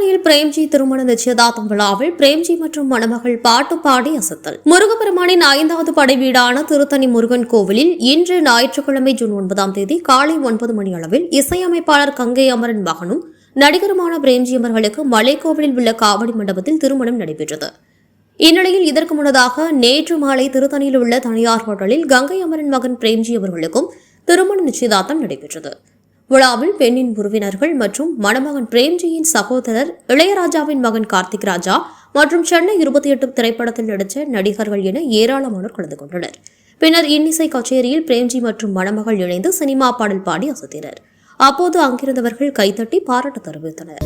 திருத்தணியில் பிரேம்ஜி திருமண நிச்சயதார்த்தம் விழாவில் பிரேம்ஜி மற்றும் மணமகள் பாட்டு பாடி அசத்தல். முருகப்பெருமானின் ஐந்தாவது படை வீடான திருத்தணி முருகன் கோவிலில் இன்று ஞாயிற்றுக்கிழமை ஜூன் ஒன்பதாம் தேதி காலை ஒன்பது மணி அளவில் இசையமைப்பாளர் கங்கை அமரன் மகனும் நடிகருமான பிரேம்ஜி அவர்களுக்கு மலைக்கோவிலில் உள்ள காவடி மண்டபத்தில் திருமணம் நடைபெற்றது. இந்நிலையில் இதற்கு முன்னதாக நேற்று மாலை திருத்தணியில் உள்ள தனியார் ஹோட்டலில் கங்கை அமரன் மகன் பிரேம்ஜி அவர்களுக்கும் திருமண நிச்சயதார்த்தம் நடைபெற்றது. விழாவில் பெண்ணின் உறவினர்கள் மற்றும் மணமகன் பிரேம்ஜியின் சகோதரர் இளையராஜாவின் மகன் கார்த்திக் ராஜா மற்றும் சென்னை இருபத்தி எட்டு திரைப்படத்தில் நடித்த நடிகர்கள் என ஏராளமானோர் கலந்து கொண்டனர். பின்னர் இன்னிசை கச்சேரியில் பிரேம்ஜி மற்றும் மணமகள் இணைந்து சினிமா பாடல் பாடி அசத்தினர். அப்போது அங்கிருந்தவர்கள் கைத்தட்டி பாராட்டு தெரிவித்தனர்.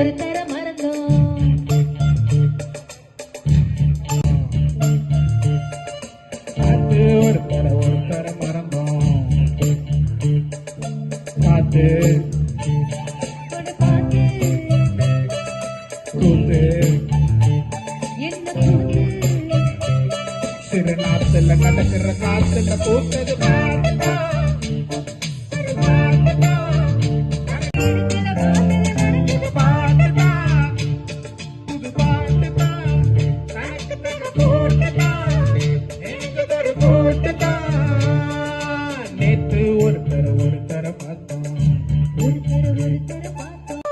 ஒருத்தர ஒருத்தர மறந்தோம். பார்த்து ஒருத்தர ஒருத்தர மறந்தோம். பார்த்து. சிறு நாத்துல நடக்கிற காத்துல கூத்தது பாட்டுதான். பார்த்தோம் ஒருத்தர ஒருத்தர பார்த்தோம்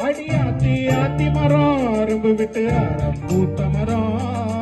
அடி ஆத்தி ஆத்தி மரம் அரும்பு விட்டு அறம் பூத்த மரம்.